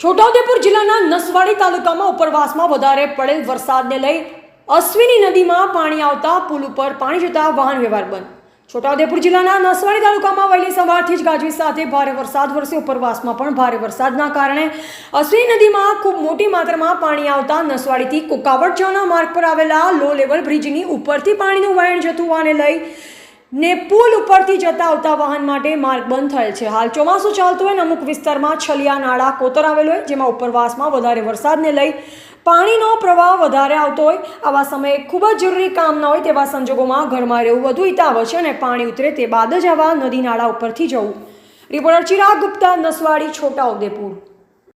છોટાઉદેપુર જિલ્લાના નસવાડી તાલુકામાં ઉપરવાસમાં વધારે પડેલ વરસાદને લઈ અશ્વિની નદીમાં પાણી આવતા પુલ ઉપર પાણી જતા વાહન વ્યવહાર બંધ. છોટાઉદેપુર જિલ્લાના નસવાડી તાલુકામાં વહેલી સવારથી જ ગાજવીજ સાથે ભારે વરસાદ વરસ્યો. ઉપરવાસમાં પણ ભારે વરસાદના કારણે અશ્વિની નદીમાં ખૂબ મોટી માત્રામાં પાણી આવતા નસવાડીથી કુકાવડ જવાના માર્ગ પર આવેલા લો લેવલ બ્રિજની ઉપરથી પાણીનું વહેણ જતું હોવાને લઈ ને પુલ ઉપરથી જતા આવતા વાહન માટે માર્ગ બંધ થયેલ છે. હાલ ચોમાસું ચાલતું હોય ને અમુક વિસ્તારમાં છલિયા નાળા કોતર આવેલો હોય, જેમાં ઉપરવાસમાં વધારે વરસાદને લઈ પાણીનો પ્રવાહ વધારે આવતો હોય. આવા સમયે ખૂબ જ જરૂરી કામ ન હોય તેવા સંજોગોમાં ઘરમાં રહેવું વધુ હિતાવ છે અને પાણી ઉતરે તે બાદ જ આવા નદી નાળા ઉપરથી જવું. રિપોર્ટર ચિરાગ ગુપ્તા, નસવાડી છોટાઉદેપુર